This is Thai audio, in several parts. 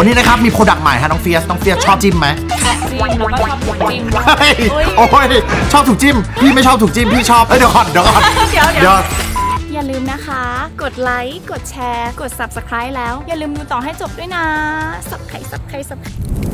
วันนี้นะครับมีโปรดักต์ใหม่ฮะน้องเฟียสน้องเฟียสชอบจิ้มไหมจิ้มแล้วก็ชอบถูกจิ้มด้วยเฮ้ยอุ๊ยโอ้ยชอบถูกจิ้ม พี่ไม่ชอบถูกจิ้มพี่ชอบเอ้ยเดี๋ยวก่อนเดี๋ยวก่อนเดี๋ยวเดี๋ยวเดี๋ยวอย่าลืมนะคะ กดไลค์ กดแชร์ กด subscribe แล้ว อย่าลืมดูต่อให้จบด้วยนะ subscribe subscribe subscribe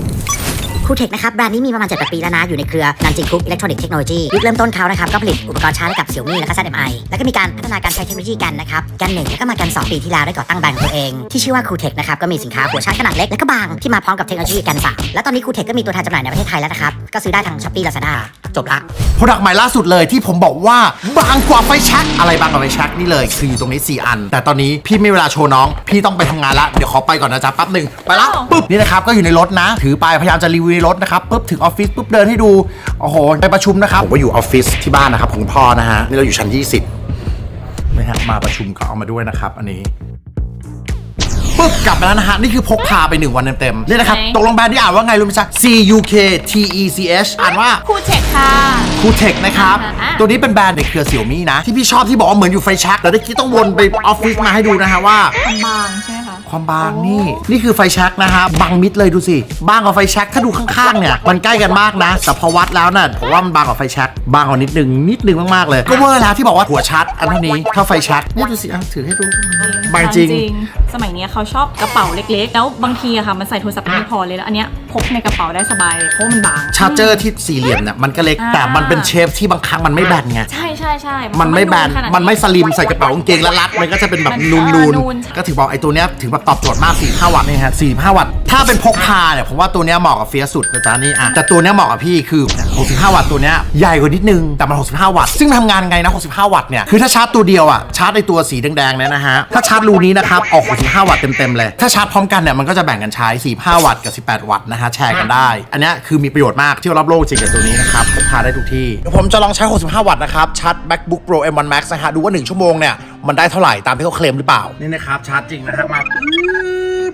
คูเทคนะครับแบรนด์นี้มีประมาณ7ปีแล้วนะอยู่ในเครือนันจิงคุกอิเล็กทรอนิกส์เทคโนโลยียุคเริ่มต้นเขานะครับก็ผลิตอุปกรณ์ชาร์จให้กับเสี่ยวมี่และก็ ZMI แล้วก็มีการพัฒนาการใช้เทคโนโลยีกันนะครับกันหนึ่งแล้วก็มากัน 2 ปีที่แล้วได้ก่อตั้งแบรนด์ตัวเอง ที่ชื่อว่าคูเทคนะครับก็มีสินค้าหัวชาร์จขนาดเล็กและก็บางที่มาพร้อมกับเทคโนโลยีกันสามและตอนนี้คูเทคก็มีตัวแทนจำหน่ายในประเทศไทยแล้วนะครับก็ซื้อได้ทางช้อปปี้ลาซาด้า จบละโปรดักต์ใหม่ล่าสุดเลยที่ผมบอกว่าบางกว่าไฟแช็กอะไรบางกว่าไฟแช็กนี่เลยคืออยู่ตรงนี้ 4 อัน แต่ตอนนี้พี่ไม่มีเวลาโชว์น้อง พี่ต้องไปทำงานละเดี๋ยวขอไปก่อนนะจ๊ะแป๊บหนึ่งไปละอ้าวปุ๊บนี่นะครับก็อยู่ในรถนะ ถือไปพยายามจะรีวิวในรถนะครับปุ๊บถึงออฟฟิศปุ๊บเดินให้ดูโอ้โหไปประชุมนะครับผมก็อยู่ออฟฟิศที่บ้านนะครับของคุณพ่อนะฮะนี่เราอยู่ชั้น 20นะฮะมาประชุมก็เอามาด้วยนะครับ อันนี้ ปุ๊บกลับมาแล้วนะฮะ นี่คือพกพาไปหนึ่งวันเต็มๆนี่นะครับไหนตกลงแบรนด์ที่อ่านว่าไงรู้ไหมจ๊ะ C U K T E C H อ่านว่าคู่เช็คค่ะ คูเทคนะครับ อ่า ตัวนี้เป็นแบรนด์ในเครือเสี่ยวมี่นะ ที่พี่ชอบที่บอกว่าเหมือนอยู่ไฟแช็กแต่ได้คิดต้องวนไปออฟฟิศมาให้ดูนะฮะว่าบางใช่ไหม คะความบางนี่ นี่คือไฟแช็กนะฮะบางมิดเลยดูสิบางกว่าไฟแช็กถ้าดูข้างๆเนี่ยมันใกล้กันมากนะ แต่พอวัดแล้วน่ะผมว่ามันบางกว่าไฟแช็กบางกว่านิดนึงนิดนึงมากๆเลย ก็เวอร์แล้วที่บอกว่าหัวชาร์จอันเท่านี้เท่าไฟแช็กนี่ดูสิอะถือให้ดูบางจริง สมัยเนี้ยเขาชอบกระเป๋าเล็กๆ แล้วบางทีอะค่ะมันใส่โทรศัพท์ไม่พอเลยแล้วอันเนี้ย พกในกระเป๋าได้สบายเลยเพราะมันบาง ชาร์เจอร์ที่สี่เหลี่ยมเนี่ยมันก็เล็กอ่า แต่มันเป็นเชฟที่บางครั้งมันไม่แบนไง ใช่ใช่ใช่มันไม่แบนขนาด มันไม่สลิมใส่กระเป๋ากางเกงแล้วรัด มันก็จะเป็นแบบมันนูนเอนูอนนูนก็ถือบอกไอ้ตัวเนี้ยถือแบบตอบโจทย์มาก45วัตต์นี่ฮะ45วัตต์ ถ้าเป็นพกพาเนี่ยผมว่าตัวเนี้ยเหมาะกับเฟียสสุดนะจ๊ะนี่อะ แต่ตัวเนี้ยเหมาะกับพี่คือ 65 วัตต์ตัวเนี้ยใหญ่กว่านิดนึง แต่มัน 65 วัตต์ ซึ่งทำงานไงนะ 65 วัตต์เนี่ย คือถ้าชาร์จตัวเดียวอะ ชาร์จไอ้ตัวสีแดงๆเนี่ยนะฮะ ถ้าชาร์จรูนี้นะครับออก 65 วัตต์เต็มๆเลย ถ้าชาร์จพร้อมกันเนี่ยมันก็จะแบ่งกันใช้ 45 วัตต์กับ 18 วัตต์นะฮะแชร์กันได้ อันเนี้ยคือมีประโยชน์มากที่รับโลกจริงกับตัวนี้นะครับพกพาได้ทุกที่เดี๋ยวผมจะลองใช้ 65 วัตต์นะครับชาร์จ MacBook Pro M1 Max นะฮะดูว่า 1 ชั่วโมงเนี่ยมันได้เท่าไหร่ตามที่เขาเคลมหรือเปล่านี่นะครับชาร์จจริงนะฮะมา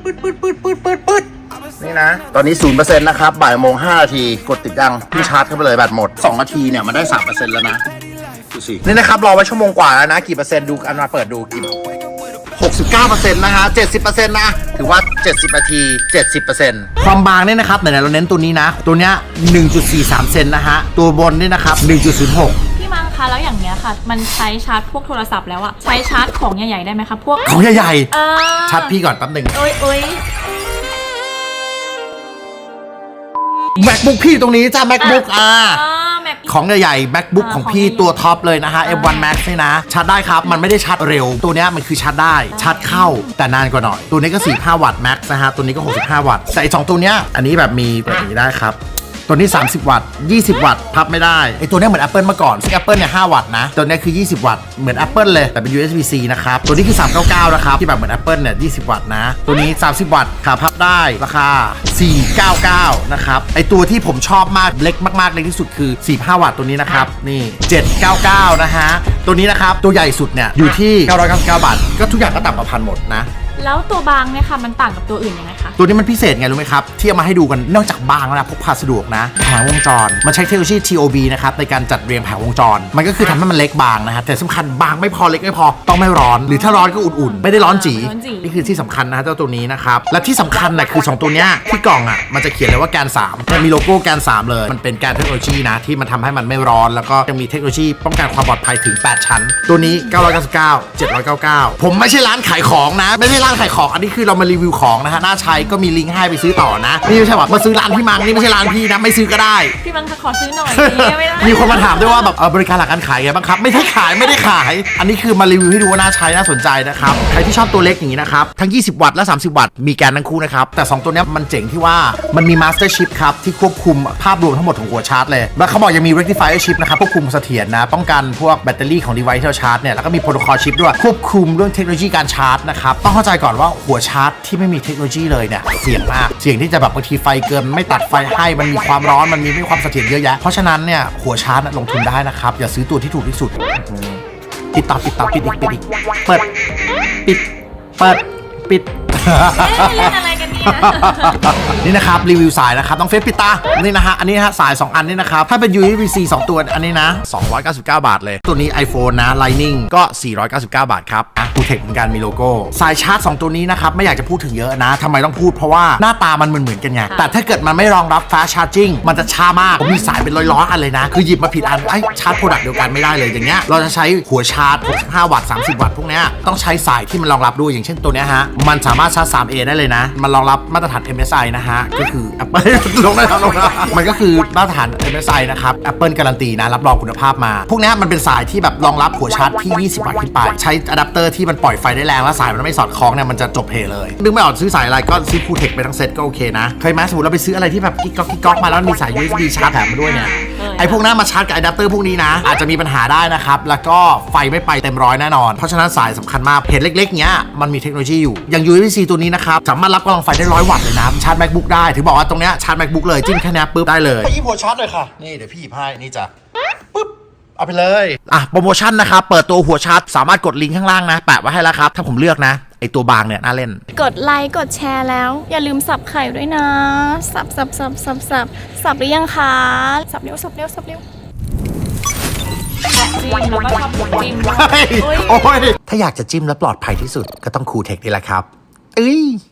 ปืดปืดปืดปืดปืดปืดนี่นะ ตอนนี้0%นะครับ บ่ายโมง5นาที กดติดยังพี่ชาร์จเข้าไปเลยแบตหมด2นาทีเนี่ย มันได้3%แล้วนะ ดูสิ นี่นะครับ รอไว้ชั่วโมงกว่าแล้วนะ กี่เปอร์เซ็นต์ ดูอันมาเปิดดูกี่ 69%นะฮะ70%นะ ถือว่า 70นาที 70%ความบางเนี่ยนะครับไหนๆเราเน้นตัวนี้นะ ตัวเนี้ย1.43 เซนนะฮะ ตัวบนเนี่ยนะครับ 1.06 พี่มังคะแล้วอย่างเนี้ยค่ะ มันใช้ชาร์จพวกโทรศัพท์แล้วอะใช้ชาร์จของใหญ่ๆได้ไหมคะพวกของใหญ่เออๆชัดพี่ก่อนแป๊บหนึ่ง โอ้ยโอ้ย MacBook พี่ตรงนี้จ้า MacBook อ่า อ่า แม็กของใหญ่ๆ MacBook อ่าของพี่ของใหญ่ๆตัวท็อปเลยนะฮะ M1 Max นี่นะชาร์จได้ครับมันไม่ได้ชาร์จเร็ว ตัวเนี้ยมันคือชาร์จได้ชาร์จเข้าแต่นานกว่าหน่อย ตัวนี้ก็45วัตต์ Max นะฮะตัวนี้ก็65วัตต์แต่ไอีสองตัวเนี้ยอันนี้แบบมีแบบนี้ได้ครับ ตัวนี้ 30 วัตต์ 20 วัตต์ พับไม่ได้ ไอตัวเนี้ยเหมือน Apple เมื่อก่อน ซึ่ง Apple เนี่ย5วัตต์นะ ตัวเนี้ยคือ 20 วัตต์ เหมือน Apple เลย แต่เป็น USB-C นะครับ ตัวนี้คือ 399 นะครับ ที่แบบเหมือน Apple เนี่ย 20 วัตต์นะ ตัวนี้ 30 วัตต์ ขาพับได้ ราคา 499 นะครับ ไอตัวที่ผมชอบมาก เล็กมากๆ เล็กที่สุดคือ 45 วัตต์ตัวนี้นะครับ นี่ 799 นะฮะ ตัวนี้นะครับ ตัวใหญ่สุดเนี่ย อยู่ที่ 999 บาท ก็ทุกอย่างก็ต่ำกว่าพันหมดนะ แล้วตัวบางเนี่ยค่ะมันต่างกับตัวอื่นยังไงคะ ตัวนี้มันพิเศษไงรู้ไหมครับ ที่เอามาให้ดูกันนอกจากบางแล้วนะพกพาสะดวกนะแผงวงจร มันใช้เทคโนโลยี TOB นะครับในการจัดเรียงแผงวงจร มันก็คือทำให้มันเล็กบางนะฮะแต่สำคัญบางไม่พอเล็กไม่พอต้องไม่ร้อน หรือถ้าร้อนก็อุ่นๆ ไม่ได้ร้อนจีร้อนจี๋ นี่คือที่สำคัญนะฮะเจ้าตัวนี้นะครับ และที่สำคัญนะคือ2ตัวเนี้ยที่กล่องอะมันจะเขียนเลยว่าแกน3มันมีโลโก้แกน3 เลย มันเป็นแกนเทคโนโลยีนะที่มันทำให้มันไม่ร้อน แล้วก็ยังมีเทคโนโลยีป้องกันความปลอดภัยถึง 8 ชั้น ตัวนี้ 999 799 ผมไม่ใช่ร้านขายของนะไม่ใช่ร้านขายของอันนี้คือเรามารีวิวของนะฮะหน้าใชัยก็มีลิงก์ให้ไปซื้อต่อนะนี่ไม่ใช่ว่ามาซื้อร้านพี่มังนี่ไม่ใช่ร้านพี่นะไม่ซื้อก็ได้ พี่มังคะขอซื้อหน่อยไม่ได้มีคนมาถามด้วยว่าแบบเออบริการหลักการขายไงบ้างครับไม่ได้ขายไม่ได้ขาย อันนี้คือมารีวิวให้ดูว่าน่าใช้น่าสนใจนะครับใครที่ชอบตัวเล็กอย่างนี้นะครับทั้ง 20 วัตต์และ 30 วัตต์มีแกนทั้งคู่นะครับแต่ 2 ตัวนี้มันเจ๋งที่ว่ามันมี Master Chip ครับที่ควบคุมภาพรวมทั้งหมดของหัวชาร์จเลยแล้วเขาบอกยังมี Rectifier Chip นะครับควบคุมเสถียรนะป้องกันพวกแบตเตอรี่ของ device ที่เราชาร์จเนี่ยแล้วก็มี Protocol Chip ด้วยควบคุมเรื่องเทคโนโลยีการชาร์จนะครับต้องเข้าใจก่อนว่าหัวชาร์จที่ไม่มีเทคโนโลยีเลยเนี่ยเสี่ยงมากเสี่ยงที่จะแบบบางทีไฟเกินไม่ตัดไฟให้มันมีความร้อนมันมีไม่ความเสถียรเยอะแยะเพราะฉะนั้นเนี่ยหัวชาร์จน่ะลงทุนได้นะครับอย่าซื้อตัวที่ถูกที่สุดปิดตาปิดตาปิดอีกปิดอีกเปิดปิดเปิดปิด เล่นอะไร นเนี่ยนี่นะครับรีวิวสายนะครับต้องเฟซปิดตา นี่นะฮะอันนี้นะฮะสาย 2 อันนี่นะครับ ถ้าเป็น USB-C 2 ตัวอันนี้นะ 299 บาทเลย ตัวนี้ iPhone นะ Lightning ก็ 499 บาทครับอะคูเทคเหมือนกันมีโลโก้ สายชาร์จ 2 ตัวนี้นะครับไม่อยากจะพูดถึงเยอะนะทำไมต้องพูดเพราะว่าหน้าตามันเหมือนเหมือนๆกันไงแต่ถ้าเกิดมันไม่รองรับ fast charging มันจะช้ามากผมมีสายเป็นร้อยๆอันเลยนะ คือหยิบมาผิดอันไอ้ยชาร์จโปรดักต์เดียวกันไม่ได้เลยอย่างเงี้ยเราจะใช้หัวชาร์จ 65 วัตต์ 30 วัตต์พวกเนี้ยต้องใช้สายที่มันรองรับด้วยอย่างเช่นตัวเนี้ยฮะมันสามารถชาร์จ 3A ได้เลยนะ มันรองรับรับมาตรฐาน MSI นะฮะ ก็คือ Apple ลงได้แล้วลงได้มันก็คือมาตรฐาน MSI นะครับ Apple การันตีนะ รับรองคุณภาพมา พวกนี้มันเป็นสายที่แบบรองรับหัวชาร์จที่ 20 วัตต์ขึ้นไป ใช้อะแดปเตอร์ที่มันปล่อยไฟได้แรงแล้วสายมันไม่สอดคล้องเนี่ยมันจะจบเพเลยนึกไม่ออกซื้อสายอะไรก็ซื้อคูเทคไปทั้งเซ็ตก็โอเคนะเคยไหมสมมติเราไปซื้ออะไรที่แบบกิ๊กก๊อกกิ๊กก๊อกมาแล้วมีสาย USB ชาร์จแถมมาด้วยเนี่ยไอ้พวกนั้นมาชาร์จกับอะแดปเตอร์พวกนี้นะอาจจะมีปัญหาได้นะครับแล้วก็ไฟไม่ไปเต็มร้อยแน่นอนเพราะฉะนั้นสายสำคัญมากเพจเล็กๆเนี้ยมันมีเทคโนโลยีอยู่อย่าง USB-C ตัวนี้นะครับสามารถรับกำลังไฟได้ร้อยวัตต์เลยนะชาร์จ MacBook ได้ถึงบอกว่าตรงเนี้ยชาร์จ MacBook เลยจิ้มแค่เนี้ยปุ๊บได้เลยพี่หัวชาร์จเลยค่ะ นี่เดี๋ยวพี่หยิบให้นี่จ้ะปุ๊บเอาไปเลยอะโปรโมชั่นนะครับเปิดตัวหัวชาร์จสามารถกดลิงก์ข้างล่างนะแปะไว้ให้แล้วครับถ้าผมเลือกนะไอตัวบางเนี่ยน่าเล่น กดไลค์กดแชร์แล้ว อย่าลืมสับไข่ด้วยนะ สับสับสับสับสับสับหรือยังคะสับเร็วสับเร็วสับเร็วจิ้มแล้วก็ชอบจิ้มด้วยโอ้ยถ้าอยากจะจิ้มแล้วปลอดภัยที่สุดก็ต้องคูเทคนี่แหละครับเอ้ย